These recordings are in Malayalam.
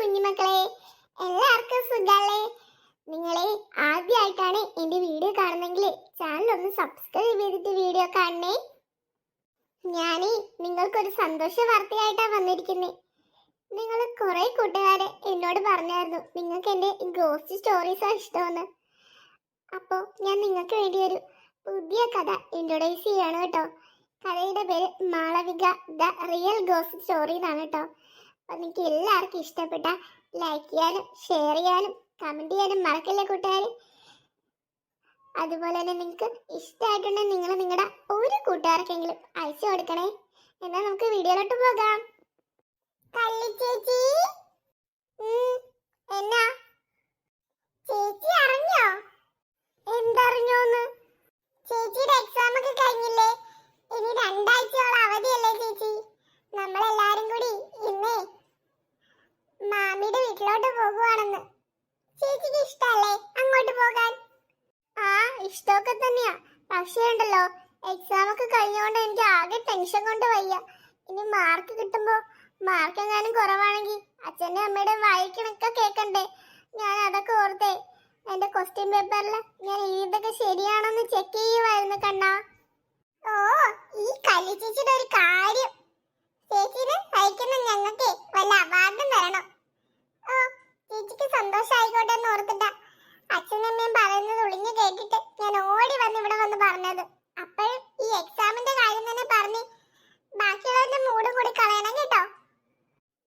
കുഞ്ഞുമക്കളെ എല്ലാവർക്കും സുഖല്ലേ? നിങ്ങളെ ആദ്യമായിട്ടാണ് എന്റെ വീഡിയോ കാണുന്നെങ്കിൽ ചാനൽ ഒന്ന് സബ്സ്ക്രൈബ് ചെയ്തിട്ട് വീഡിയോ കാണണേ. ഞാൻ നിങ്ങൾക്കൊരു സന്തോഷ വാർത്തയായിട്ടാണ് വന്നിരിക്കുന്നത് നിങ്ങൾ കുറേ കൂട്ടുകാരെ എന്നോട് പറഞ്ഞായിരുന്നു നിങ്ങൾക്ക് എന്റെ ഗോസ്റ്റ് സ്റ്റോറീസാണ് ഇഷ്ടമെന്ന്. അപ്പോൾ ഞാൻ നിങ്ങൾക്ക് വേണ്ടി ഒരു പുതിയ കഥ ഇൻട്രൊഡ്യൂസ് ചെയ്യാണ് കേട്ടോ. കഥയുടെ പേര് Malavika the real ghost story എന്നാണ് കേട്ടോ. അപ്പൊ നിങ്ങൾക്ക് എല്ലാവർക്കും ഇഷ്ടപ്പെട്ട ലൈക്ക് ചെയ്യാനും ഷെയർ ചെയ്യാനും കമന്റ് ചെയ്യാനും മറക്കല്ലേ കൂട്ടുകാർ അതുപോലെ തന്നെ നിങ്ങൾക്ക് ഇഷ്ടമായിട്ടുണ്ടെങ്കിൽ നിങ്ങൾ നിങ്ങളുടെ ഒരു കൂട്ടുകാർക്കെങ്കിലും അയച്ചു കൊടുക്കണേ. എന്നാൽ നമുക്ക് വീഡിയോയിലോട്ട് പോകാം. കള്ളി ചേച്ചി ഉം, എന്നാ ചേച്ചി അറിഞ്ഞോ എന്തറിഞ്ഞോന്ന് ചേച്ചിയുടെ എക്സാം ഒക്കെ കഴിഞ്ഞില്ലേ ഇനി രണ്ടാഴ്ചയോളം അവധിയല്ലേ ചേച്ചി നമ്മളെല്ലാരും കൂടി ഇന്നേ മാമിയുടെ വീട്ടിലോട്ട് പോകുവാണെന്ന് ചേച്ചിക്ക് ഇഷ്ടല്ലേ? അങ്ങോട്ട് പോകാൻ. ആ ഇഷ്ടമൊക്കെ തന്നെയാ. പക്ഷേ ഉണ്ടല്ലോ എക്സാം ഒക്കെ കഴിഞ്ഞുകൊണ്ട് എനിക്ക് ആകെ ടെൻഷൻ കൊണ്ട് വയ്യ. ഇനി മാർക്ക് കിട്ടുമ്പോ മാർക്ക് എങ്ങാനും കുറവാണെങ്കിൽ അച്ഛന്റെ അമ്മയുടെ വായിക്കണൊക്കെ കേൾക്കണ്ടേ ഞാൻ അതൊക്കെ ഓർത്തേ. എന്റെ ക്വസ്റ്റ്യൻ പേപ്പറിൽ ഞാൻ എഴുതൊക്കെ ശരിയാണെന്ന് ചെക്ക് ചെയ്യുമായിരുന്നു കണ്ണാ. ഓ ഈ കല്ലി ചേച്ചിയുടെ ഒരു കാര്യം. ചേച്ചിന് അയക്കുന്ന ഞങ്ങൾക്ക് വല്ല അവാർഡും തരണം. ഓ ചേച്ചിക്ക് സന്തോഷമായിക്കോട്ടെ എന്ന് ഓർത്തിട്ട അച്ഛനും അമ്മയും പറയുന്നത് ഒളിഞ്ഞു കേട്ടിട്ട് ഞാൻ ഓടി വന്ന് ഇവിടെ വന്ന് പറഞ്ഞത്. അപ്പോഴും ഈ എക്സാമിന്റെ കാര്യം തന്നെ പറഞ്ഞ് ബാക്കിയുള്ളവരുടെ മൂടും കൂടി കളയണം കേട്ടോ.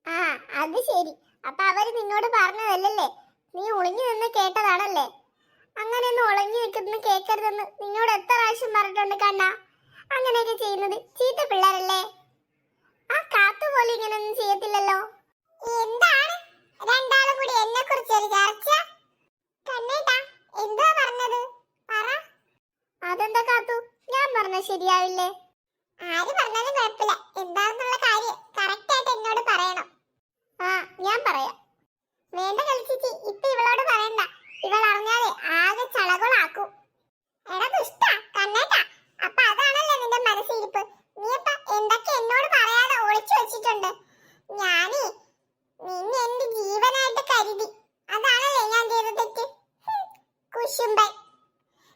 ആ അത് ശരി. അപ്പൊ അവർ നിന്നോട് പറഞ്ഞതല്ലേ നീ ഒളിഞ്ഞു നിന്ന് കേട്ടതാണല്ലേ? അങ്ങനെയൊന്നും ഒളിഞ്ഞു നിൽക്കുന്നു കേൾക്കരുതെന്ന് നിന്നോട് എത്ര പ്രാവശ്യം പറഞ്ഞിട്ടുണ്ട് കണ്ണ? അങ്ങനെയൊക്കെ ചെയ്യുന്നത് ചീത്ത പിള്ളേരല്ലേ? ആ കാത്തു പോലും ഇങ്ങനെയൊന്നും ചെയ്യത്തില്ലല്ലോ. എന്താണ് രണ്ടാളും കൂടി എന്നെ കുറിച്ച് ഒരു ചർച്ച. കണ്ണേട്ടാ എന്താ പറഞ്ഞത്? പറ. അതെന്താ കാത്തു? ഞാൻ പറഞ്ഞ ശരിയാവില്ലേ? ആര് പറഞ്ഞാലും കുഴപ്പമില്ല. എന്താണെന്നുള്ള കാര്യം കറക്റ്റ് ആയിട്ട് എന്നോട് പറയണം. ആ ഞാൻ പറയാം. വേണ്ട കളിച്ചിട്ട് ഇപ്പൊ ഇവളോട് പറയണ്ട. ഇവൾ അറിഞ്ഞാലേ ആകെ ചളകളാക്കും എടാ ദുഷ്ട കണ്ണേട്ടാ അപ്പൊ അതാണല്ലോ നിന്റെ മനസ്സിരിപ്പ് നീ അപ്പൊ എന്തൊക്കെ എന്നോട് പറയാതെ ഒളിച്ചു വെച്ചിട്ടുണ്ട് ഞാനേ നിന്നെ എന്റെ ജീവനായിട്ട് കരുതി അതാണല്ലേ ഞാൻ ചെയ്ത തെറ്റ് ഹും, കുശുമ്പൻ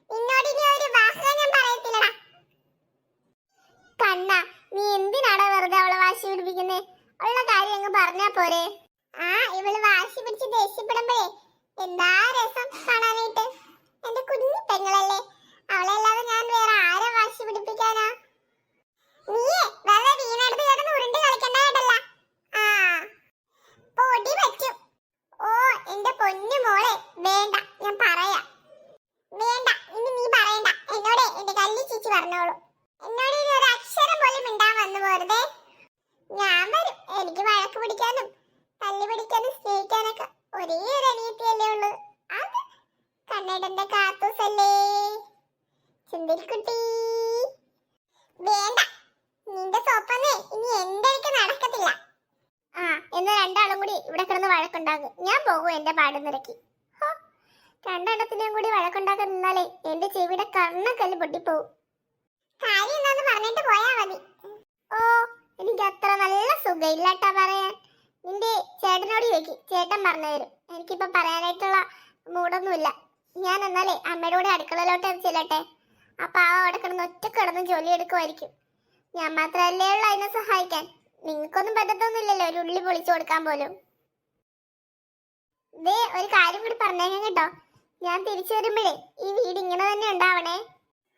നിന്നോട് ഇനി ഒരു വാക്ക് ഞാൻ പറയത്തില്ലടാ കണ്ണ നീ എന്തിനാടാ വെറുതെ വാശി ഉള്ള കാര്യം അങ്ങ് പറഞ്ഞാ പോരെ. ആ ഇവൾ വാശി പിടിച്ച് ദേഷ്യപ്പെടുമ്പോഴേ എന്താ രസം കാണാനായിട്ട്? എന്റെ കുഞ്ഞു പെങ്ങളല്ലേ. അവളല്ലാതെ ഞാൻ വേറെ ആരെ വാശി പിടിപ്പിക്കാനാ? ആ പൊടി ഓ എന്റെ പൊന്നു മോളെ വേണ്ട ഞാൻ പറയാ. വേണ്ട ഇനി നീ പറയണ്ട. എന്നോട് കല്ലി ചേച്ചി പറഞ്ഞോളൂ. എന്നോട് ഒരു അക്ഷരം പോലും മിണ്ടാൻ വന്നു പോരുതേ. ഞാൻ വരും. എനിക്ക് വഴക്ക് പിടിക്കാനും തല്ലി പിടിക്കാനും സ്നേഹിക്കാനൊക്കെ ഒരേ ഒരു അനിയത്തിയല്ലേ ഉള്ളൂ. അത് കണ്ണടന്റെ കാത്തൂസല്ലേ? ചുന്തിരിക്കുട്ടി വേണ്ട. നിന്റെ സോപ്പന്നേ ഇനി എന്റെ അടുക്ക നടക്കത്തില്ല. ആ എന്ന് രണ്ടാളും കൂടി ഇവിടെ കിടന്ന് വഴക്കുണ്ടാകും ഞാൻ പോകും എന്റെ പാട് നിരക്കി. രണ്ടെണ്ണത്തിനെയും കൂടി വഴക്കുണ്ടാക്കാൻ നിന്നാലേ എന്റെ ചെവിയുടെ കർണക്കല്ല് പൊട്ടിപ്പോവും. കാര്യം എന്താന്ന് പറഞ്ഞിട്ട് പോയാ മതി ഓ എനിക്ക് അത്ര സുഖമില്ലാട്ടാ പറയാൻ. നിന്റെ ചേട്ടനോട് ചോദിക്ക്. ചേട്ടൻ പറഞ്ഞു തരും. എനിക്കിപ്പോൾ പറയാനായിട്ടുള്ള മൂടൊന്നുമില്ല. ഞാൻ എന്നാലേ അമ്മയുടെ അടുക്കളയിലോട്ട് ചെല്ലട്ടെ. അപ്പം ആ അവിടെ കിടന്ന് ഒറ്റ കിടന്ന് ജോലി എടുക്കുമായിരിക്കും. ഞാൻ മാത്രമല്ലേ ഉള്ളൂ അതിനെ സഹായിക്കാൻ. നിങ്ങൾക്കൊന്നും പറ്റത്തൊന്നുമില്ലല്ലോ ഒരു ഉള്ളി പൊളിച്ചു കൊടുക്കാൻ പോലും. ദേ ഒരു കാര്യം കൂടി പറഞ്ഞേക്കാം കേട്ടോ. ഞാൻ തിരിച്ചു വരുമ്പോഴേ ഈ വീട് ഇങ്ങനെ തന്നെ ഉണ്ടാവണേ.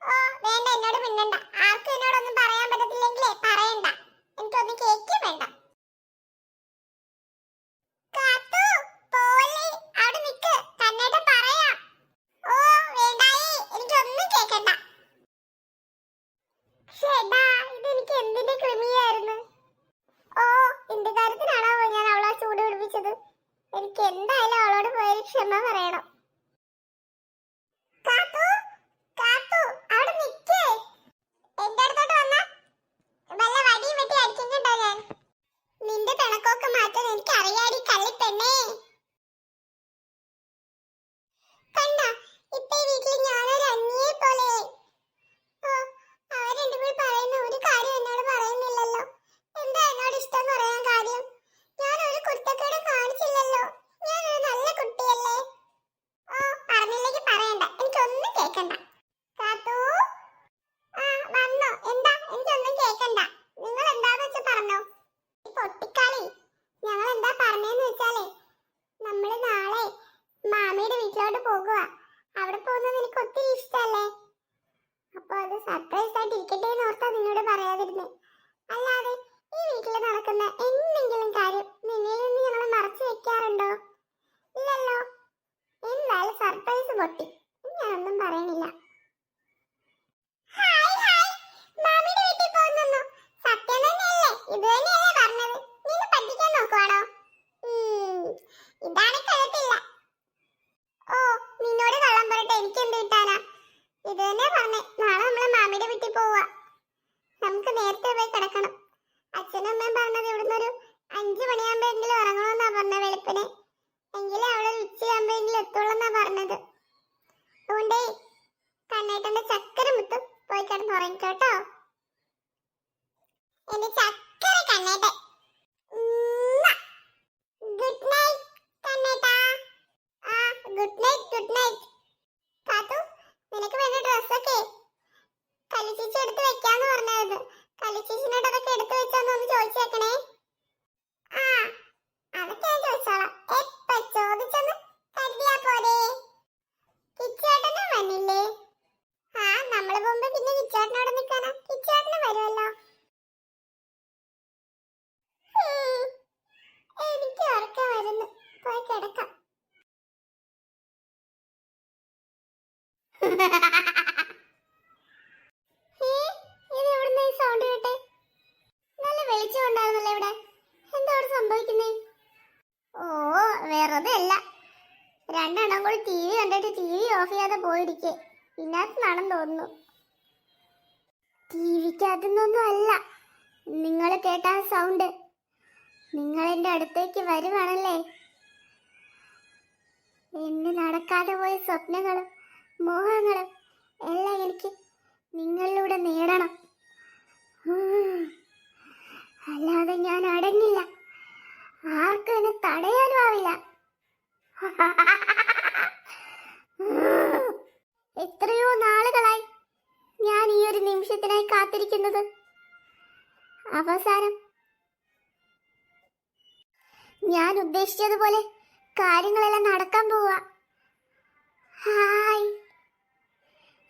ഓ വേണ്ട എന്നോട് മിണ്ടണ്ട. ആർക്കും എന്നോടൊന്നും പറയാൻ പറ്റത്തില്ലെങ്കിലേ പറയണ്ട എനിക്കൊന്നും കേൾക്കും വേണ്ട കാത്തു, പോലെ, അവിടെ നിക്ക്. കണ്ണേട്ടൻ പറയാം. ഓ, വേണ്ടായേ, എനിക്കൊന്നും കേക്കണ്ട. ശ്ശെടാ, ഇതെനിക്ക് എന്തിന്റെ കൃമിയായിരുന്നു? ഓ, എന്ത് കാര്യത്തിനാണാവോ ഞാൻ അവളെ ചൂട് പിടിപ്പിച്ചത്? എനിക്ക് എന്തായാലും അവളോട് പോയൊരു ക്ഷമ പറയണം. കാത്തു, കാത്തു, അവിടെ നിൽക്കേ എന്റെ അടുത്തോട്ട് വന്നാ. വല്ല വടിയും വെട്ടി അടിക്കും കേട്ടോ ഞാൻ? നിന്റെ പിണക്കൊക്കെ മാറ്റാൻ എനിക്ക് അറിയാടി കണ്ട ഇപ്പൊ ഈ വീട്ടിൽ ഞാനൊരു അന്യയെ പോലെ അവരെന്റെ കൂടി പറയുന്ന ഒരു കാര്യം എന്നോട് പറയുന്നില്ലല്ലോ എന്താ എന്നോട് ഇഷ്ടം പറയാൻ കാര്യം ഞാൻ ഒരു കുരുത്തക്കേടും കാണിച്ചില്ലല്ലോ പോകുക അവിടെ പോകുന്നത് എനിക്ക് ഒത്തിരി ഇഷ്ടമല്ലേ അപ്പൊ അത് സർപ്രൈസ് ആയിട്ട് ഇരിക്കട്ടെ എന്ന് ഓർത്താ നിന്നോട് പറയാതിരുന്നു. അല്ലാതെ ഈ വീട്ടിൽ നടക്കുന്ന എന്തെങ്കിലും കാര്യം നിന്നിൽ നിന്ന് ഞങ്ങൾ മറച്ചു വെക്കാറുണ്ടോ? ഇല്ലല്ലോ. എന്തായാലും സർപ്രൈസ് പൊട്ടി. ഞാനൊന്നും പറയണില്ല. ഹായ് ഹായ് മാമിയുടെ വീട്ടിൽ പോകുന്നു സത്യം തന്നെയല്ലേ ഇത് തന്നെയല്ലേ പറഞ്ഞത് നിന്നെ പറ്റിക്കാൻ നോക്കുവാണോ ഉം, ഇതാണ് കഴുത്തില്ല ഓ നിന്നോട് കള്ളം പറയട്ടെ എനിക്ക് എന്ത് കിട്ടാനാ ഇത് തന്നെ പറഞ്ഞേ. നാളെ നമ്മളെ മാമിയുടെ വീട്ടിൽ പോവാ. നമുക്ക് നേരത്തെ പോയി കിടക്കണം. അച്ഛനും അമ്മയും പറഞ്ഞത് ഇവിടുന്ന് ഒരു അഞ്ചു മണിയാകുമ്പോഴെങ്കിലും ഇറങ്ങണമെന്നാ പറഞ്ഞ വെളുപ്പിനെ. എങ്കിലേ അവിടെ ഉച്ചയാകുമ്പോഴെങ്കിലും എത്തുള്ളൂന്നാ പറഞ്ഞത്. അതുകൊണ്ടേ കണ്ണേട്ടന്റെ ചക്കര മുത്തും പോയി കിടന്ന് ഉറങ്ങിക്കോട്ടോ എന്റെ ചക്കര കണ്ണേട്ടൻ. Good night കണ്ണേട്ടാ. ആ ഗുഡ് നൈറ്റ് ഗുഡ് നൈറ്റ് കാത്തു നിനക്ക് വേണ്ട ഡ്രസ്സൊക്കെ കലിച്ചേച്ചി എടുത്ത് വെക്കാന്ന് പറഞ്ഞത് കലിച്ചേച്ചിനോട് അതൊക്കെ എടുത്ത് വെച്ചോന്ന് ഒന്ന് ചോദിച്ചേക്കണേ ആ അതൊക്കെ ഞാൻ ചോദിച്ചോളാം എപ്പ ചോദിച്ചെന്ന് കരുതിയാ പോരെ കിച്ചേട്ടനും വന്നില്ലേ ആ നമ്മൾ പോകുമ്പോ പിന്നെ കിച്ചേട്ടനോട് നിൽക്കാനാ കിച്ചേട്ടനും വരുമല്ലോ ഉം, എനിക്ക് ഉറക്കം വരുന്നു പോയി കിടക്കാം ഏ, ഇത് എവിടുന്നാ ഈ sound കേട്ടെ? നല്ല വെളിച്ചം ഉണ്ടായിരുന്നല്ലോ ഇവിടെ. എന്താ ഇവിടെ സംഭവിക്കുന്നേ? ഓ വെറുതെ അല്ല രണ്ടെണ്ണം കൂടി കണ്ടിട്ട് ഓഫ് ചെയ്യാതെ തോന്നുന്നു. നിങ്ങൾ കേട്ട സൗണ്ട് നിങ്ങൾ എന്റെ അടുത്തേക്ക് വരുവാണല്ലേ? എന്ന് നടക്കാതെ പോയ സ്വപ്നങ്ങളും മോഹങ്ങളും. എല്ലാം എനിക്ക് നിങ്ങളിലൂടെ നേടണം. അല്ലാതെ ഞാൻ അടങ്ങില്ല. ആർക്കും എന്നെ തടയാനും ആവില്ല. എത്രയോ നാളുകളായി ഞാൻ ഈ ഒരു നിമിഷത്തിനായി കാത്തിരിക്കുന്നത്. അവസാനം ഞാൻ ഉദ്ദേശിച്ചതുപോലെ കാര്യങ്ങളെല്ലാം നടക്കാൻ പോവാ. ഹായ്.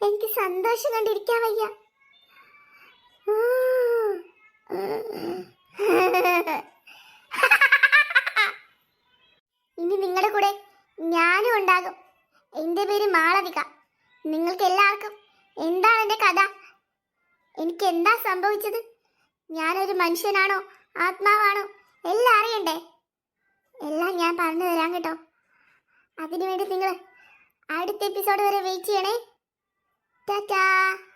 എനിക്ക് സന്തോഷം കണ്ടിരിക്കാൻ വയ്യ. ഇനി നിങ്ങളുടെ കൂടെ ഞാനും ഉണ്ടാകും. എന്റെ പേര് മാളവിക. നിങ്ങൾക്ക് എല്ലാവർക്കും എന്താണ് എന്റെ കഥ? എനിക്ക് എന്താ സംഭവിച്ചത്? ഞാനൊരു മനുഷ്യനാണോ? ആത്മാവാണോ? എല്ലാം അറിയണ്ടേ? എല്ലാം ഞാൻ പറഞ്ഞു തരാം കേട്ടോ. അതിനുവേണ്ടി നിങ്ങൾ അടുത്ത എപ്പിസോഡ് വരെ വെയിറ്റ് ചെയ്യണേ. Ta-da!